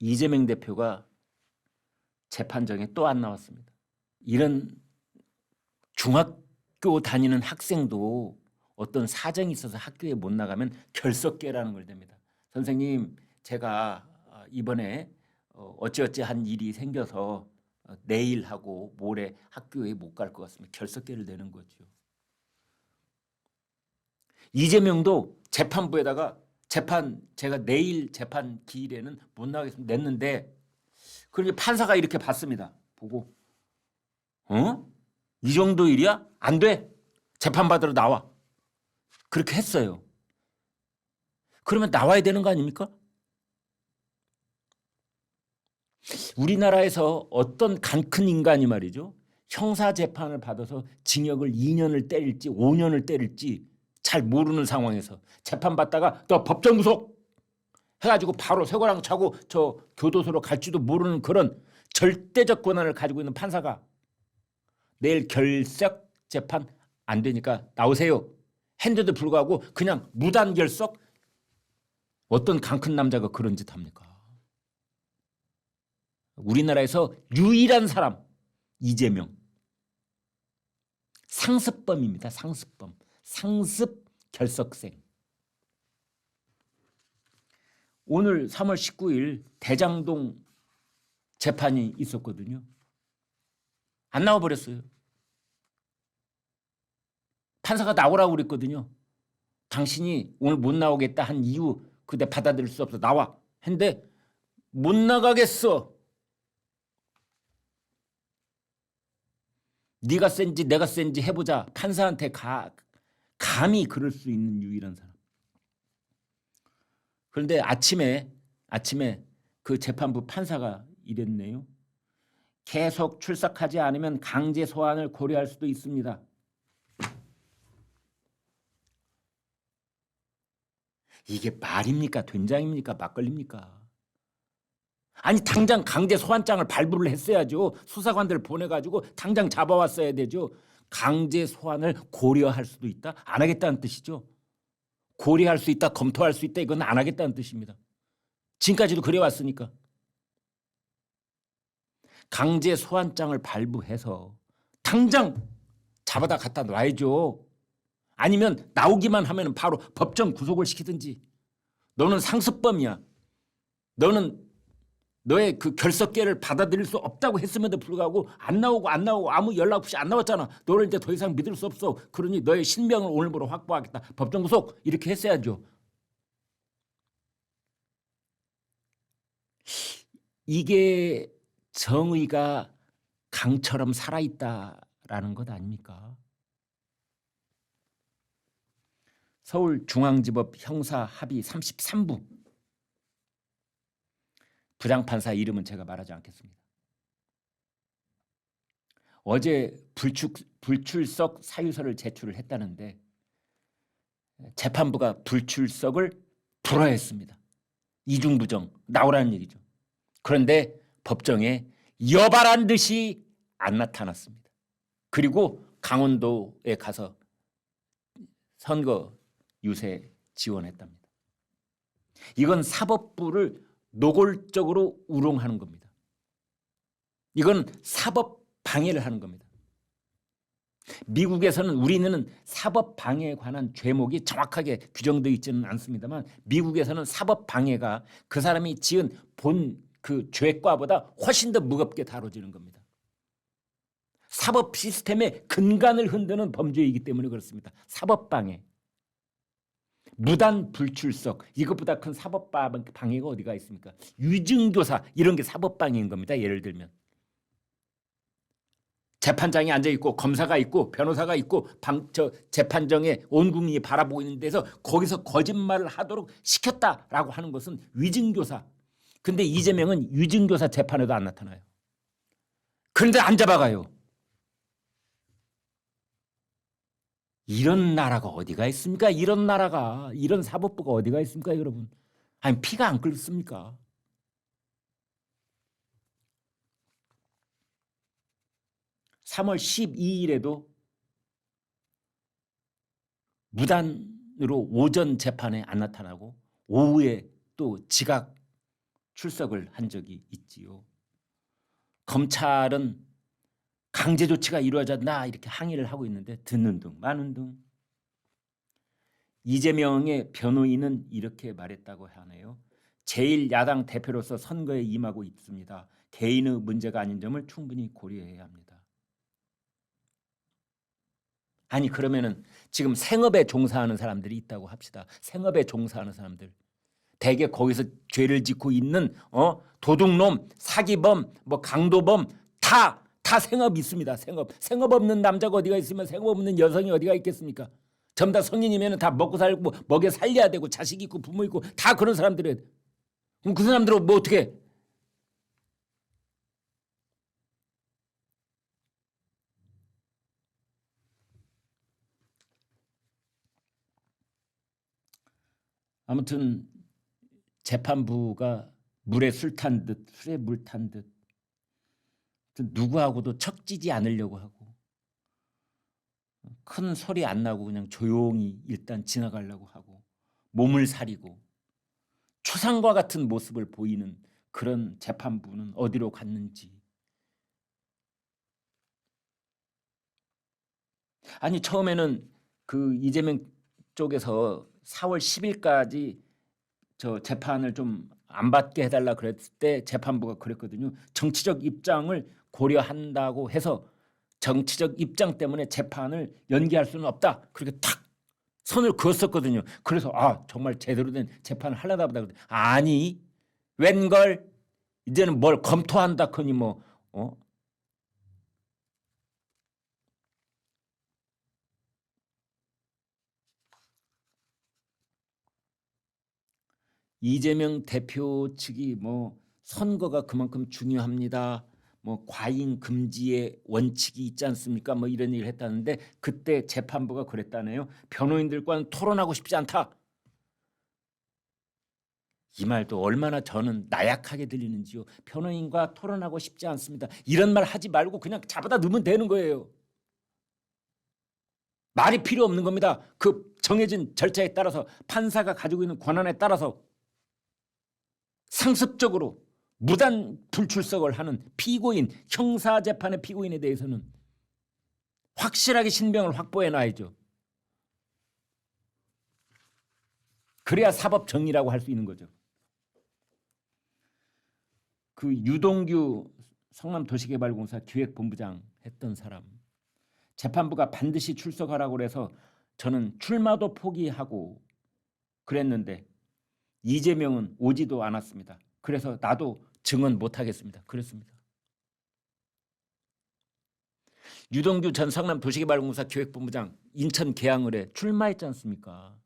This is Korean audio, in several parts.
이재명 대표가 재판정에 또 안 나왔습니다. 이런 중학교 다니는 학생도 어떤 사정이 있어서 학교에 못 나가면 결석계라는 걸 됩니다. 선생님, 제가 아, 이번에 어, 어찌어찌 한 일이 생겨서 어, 내일 하고 모레 학교에 못 갈 것 같습니다. 결석계를 내는 거죠. 이재명도 재판부에다가 재판 제가 내일 재판 기일에는 못 나가겠습니다. 냈는데 그러니 판사가 이렇게 봤습니다. 보고 어? 이 정도 일이야? 안 돼. 재판 받으러 나와. 그렇게 했어요. 그러면 나와야 되는 거 아닙니까? 우리나라에서 어떤 간큰 인간이 말이죠. 형사 재판을 받아서 징역을 2년을 때릴지 5년을 때릴지 잘 모르는 상황에서 재판 받다가 또 법정 구속 해가지고 바로 쇠고랑 차고 저 교도소로 갈지도 모르는 그런 절대적 권한을 가지고 있는 판사가 내일 결석 재판 안 되니까 나오세요. 했는데도 불구하고 그냥 무단 결석 어떤 강큰 남자가 그런 짓 합니까? 우리나라에서 유일한 사람 이재명 상습범입니다. 상습범. 상습 결석생. 오늘 3월 19일 대장동 재판이 있었거든요. 안 나와 버렸어요. 판사가 나오라고 그랬거든요. 당신이 오늘 못 나오겠다 한 이유 그대 받아들일 수 없어 나와. 했는데 못 나가겠어. 네가 센지 내가 센지 해보자. 판사한테 가, 감히 그럴 수 있는 유일한 사람. 그런데 아침에 아침에 그 재판부 판사가 이랬네요. 계속 출석하지 않으면 강제 소환을 고려할 수도 있습니다. 이게 말입니까? 된장입니까? 막걸리입니까? 아니 당장 강제 소환장을 발부를 했어야죠. 수사관들 보내가지고 당장 잡아왔어야 되죠. 강제 소환을 고려할 수도 있다. 안 하겠다는 뜻이죠. 고려할 수 있다, 검토할 수 있다. 이건 안 하겠다는 뜻입니다. 지금까지도 그래 왔으니까. 강제 소환장을 발부해서 당장 잡아다 갖다 놔야죠. 아니면 나오기만 하면 바로 법정 구속을 시키든지. 너는 상습범이야. 너는 너의 그 결석계를 받아들일 수 없다고 했음에도 불구하고 안 나오고 안 나오고 아무 연락 없이 안 나왔잖아. 너를 이제 더 이상 믿을 수 없어. 그러니 너의 신병을 오늘부로 확보하겠다. 법정 구속 이렇게 했어야죠. 이게 정의가 강처럼 살아있다라는 것 아닙니까? 서울중앙지법 형사 합의 33부 부장판사 이름은 제가 말하지 않겠습니다. 어제 불출, 불출석 사유서를 제출을 했다는데 재판부가 불출석을 불허했습니다. 이중부정 나오라는 얘기죠. 그런데 법정에 여발한 듯이 안 나타났습니다. 그리고 강원도에 가서 선거 유세 지원했답니다. 이건 사법부를 노골적으로 우롱하는 겁니다. 이건 사법 방해를 하는 겁니다. 미국에서는 우리는 사법 방해에 관한 죄목이 정확하게 규정되어 있지는 않습니다만 미국에서는 사법 방해가 그 사람이 지은 본 그 죄과보다 훨씬 더 무겁게 다뤄지는 겁니다. 사법 시스템의 근간을 흔드는 범죄이기 때문에 그렇습니다. 사법 방해. 무단 불출석 이것보다 큰 사법 방해가 어디가 있습니까? 유증교사 이런 게 사법 방해인 겁니다. 예를 들면 재판장이 앉아 있고 검사가 있고 변호사가 있고 방, 저 재판정에 온 국민이 바라보고 있는 데서 거기서 거짓말을 하도록 시켰다라고 하는 것은 위증교사. 근데 이재명은 위증교사 재판에도 안 나타나요. 그런데 안 잡아가요. 이런 나라가 어디가 있습니까? 이런 나라가 이런 사법부가 어디가 있습니까, 여러분? 아니 피가 안 끓습니까? (3월 12일에도) 무단으로 오전 재판에 안 나타나고 오후에 또 지각 출석을 한 적이 있지요. 검찰은 강제 조치가 이루어졌나 이렇게 항의를 하고 있는데 듣는 둥 마는 둥. 이재명의 변호인은 이렇게 말했다고 하네요. 제일 야당 대표로서 선거에 임하고 있습니다. 개인의 문제가 아닌 점을 충분히 고려해야 합니다. 아니 그러면은 지금 생업에 종사하는 사람들이 있다고 합시다. 생업에 종사하는 사람들. 대개 거기서 죄를 짓고 있는 어 도둑놈, 사기범, 뭐 강도범 다 다 생업이 있습니다. 생업. 생업 없는 남자가 어디가 있으면 생업 없는 여성이 어디가 있겠습니까? 전부 다 성인이면 다 먹고 살고 먹여 살려야 되고 자식 있고 부모 있고 다 그런 사람들이 그럼 그 사람들은 뭐 어떻게 아무튼 재판부가 물에 술 탄 듯 술에 물 탄 듯 누구하고도 척지지 않으려고 하고 큰 소리 안 나고 그냥 조용히 일단 지나가려고 하고 몸을 사리고 초상과 같은 모습을 보이는 그런 재판부는 어디로 갔는지 아니 처음에는 그 이재명 쪽에서 4월 10일까지 저 재판을 좀 안 받게 해달라 그랬을 때 재판부가 그랬거든요. 정치적 입장을 고려한다고 해서 정치적 입장 때문에 재판을 연기할 수는 없다. 그렇게 탁 선을 그었었거든요. 그래서 아 정말 제대로 된 재판을 하려다 보다 아니 웬걸 이제는 뭘 검토한다 커니 뭐 어? 이재명 대표 측이 뭐 선거가 그만큼 중요합니다. 뭐 과잉 금지의 원칙이 있지 않습니까? 뭐 이런 얘기를 했다는데 그때 재판부가 그랬다네요. 변호인들과는 토론하고 싶지 않다. 이 말도 얼마나 저는 나약하게 들리는지요. 변호인과 토론하고 싶지 않습니다. 이런 말 하지 말고 그냥 잡아다 넣으면 되는 거예요. 말이 필요 없는 겁니다. 그 정해진 절차에 따라서 판사가 가지고 있는 권한에 따라서 상습적으로 무단 불출석을 하는 피고인 형사 재판의 피고인에 대해서는 확실하게 신병을 확보해 놔야죠. 그래야 사법 정의라고 할 수 있는 거죠. 그 유동규 성남도시개발공사 기획본부장 했던 사람 재판부가 반드시 출석하라고 그래서 저는 출마도 포기하고 그랬는데 이재명은 오지도 않았습니다. 그래서 나도 증언 못 하겠습니다. 그랬습니다. 유동규 전 성남 도시개발공사 기획본부장 인천 계양을에 출마했지 않습니까?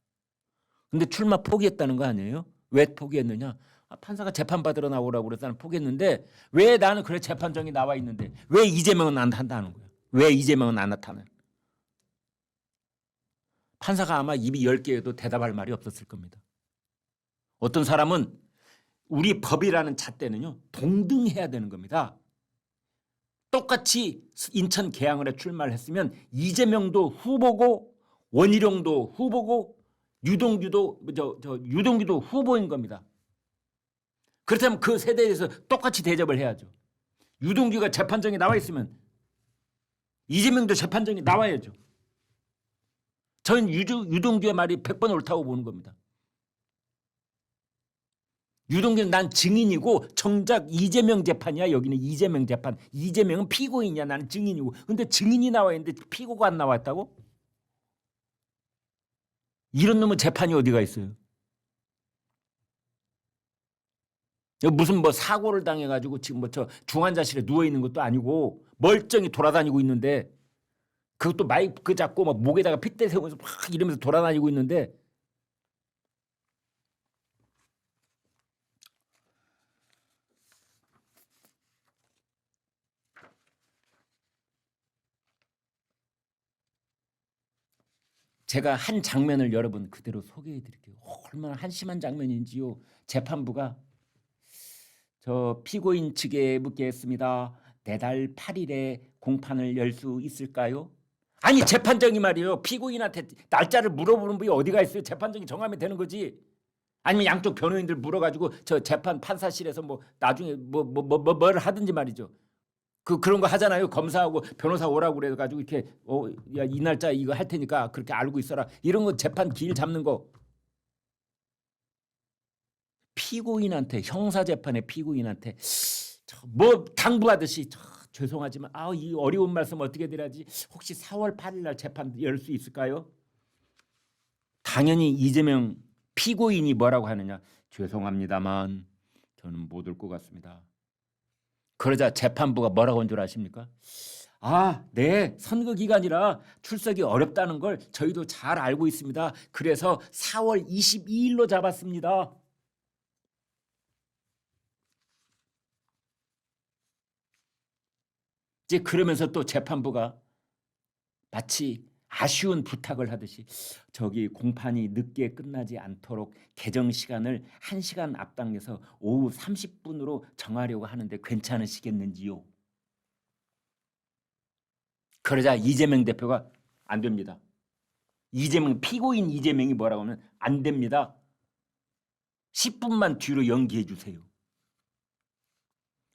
근데 출마 포기했다는 거 아니에요? 왜 포기했느냐? 아, 판사가 재판 받으러 나오라고 그래서 나는 포기했는데 왜 나는 그래 재판정이 나와 있는데 왜 이재명은 안 한다는 거야? 왜 이재명은 안 나타나? 판사가 아마 입이 10개여도 대답할 말이 없었을 겁니다. 어떤 사람은 우리 법이라는 잣대는요 동등해야 되는 겁니다. 똑같이 인천 계양을에 출마를 했으면 이재명도 후보고 원희룡도 후보고 유동규도 저, 저 유동규도 후보인 겁니다. 그렇다면 그 세대에서 똑같이 대접을 해야죠. 유동규가 재판정에 나와 있으면 이재명도 재판정에 나와야죠. 저는 유동규의 말이 100번 옳다고 보는 겁니다. 유동규는 난 증인이고 정작 이재명 재판이야. 여기는 이재명 재판. 이재명은 피고인이야. 나는 증인이고. 근데 증인이 나와 있는데 피고가 안 나왔다고? 이런 놈은 재판이 어디가 있어요? 무슨 뭐 사고를 당해가지고 지금 뭐 저 중환자실에 누워 있는 것도 아니고 멀쩡히 돌아다니고 있는데 그것도 마이크 잡고 막 목에다가 핏대 세우면서 막 이러면서 돌아다니고 있는데 제가 한 장면을 여러분 그대로 소개해 드릴게요. 얼마나 한심한 장면인지요. 재판부가 저 피고인 측에 묻겠습니다. 내달 8일에 공판을 열 수 있을까요? 아니 재판정이 말이에요. 피고인한테 날짜를 물어보는 분이 어디가 있어요? 재판정이 정하면 되는 거지. 아니면 양쪽 변호인들 물어가지고 저 재판 판사실에서 뭐 나중에 뭐 뭐뭐 뭐, 뭘 하든지 말이죠. 그 그런 거 하잖아요. 검사하고 변호사 오라고 그래 가지고 이렇게 어 야 이 날짜 이거 할 테니까 그렇게 알고 있어라. 이런 거 재판 기일 잡는 거 피고인한테 형사 재판의 피고인한테 저뭐 당부하듯이 저 죄송하지만 아 이 어려운 말씀 어떻게 드려야지 혹시 4월 8일 날 재판 열 수 있을까요? 당연히 이재명 피고인이 뭐라고 하느냐 죄송합니다만 저는 못 올 것 같습니다. 그러자 재판부가 뭐라고 한 줄 아십니까? 아, 네. 선거 기간이라 출석이 어렵다는 걸 저희도 잘 알고 있습니다. 그래서 4월 22일로 잡았습니다. 이제 그러면서 또 재판부가 마치 아쉬운 부탁을 하듯이 저기 공판이 늦게 끝나지 않도록 개정 시간을 1시간 앞당겨서 오후 30분으로 정하려고 하는데 괜찮으시겠는지요? 그러자 이재명 대표가 안 됩니다. 이재명 피고인 이재명이 뭐라고 하면 안 됩니다. 10분만 뒤로 연기해 주세요.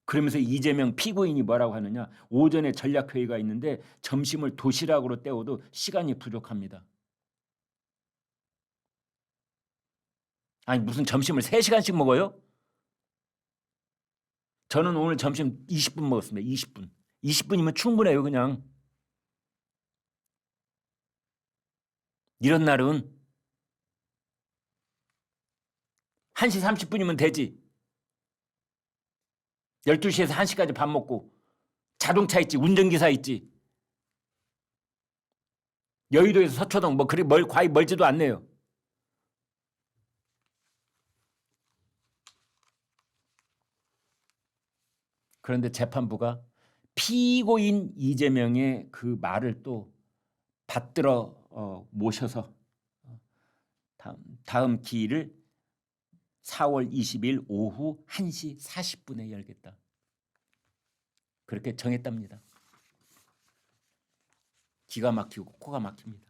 그러면서 이재명 피고인이 뭐라고 하느냐? 오전에 전략 회의가 있는데 점심을 도시락으로 때워도 시간이 부족합니다. 아니 무슨 점심을 3시간씩 먹어요? 저는 오늘 점심 20분 먹었습니다. 20분. 20분이면 충분해요, 그냥. 이런 날은 1시 30분이면 되지. 12시에서 1시까지 밥 먹고 자동차 있지 운전기사 있지 여의도에서 서초동 뭐 그리 멀 과히 멀지도 않네요. 그런데 재판부가 피고인 이재명의 그 말을 또 받들어 어, 모셔서 어, 다음, 다음 기일을 4월 20일 오후 1시 40분에 열겠다. 그렇게 정했답니다. 기가 막히고 코가 막힙니다.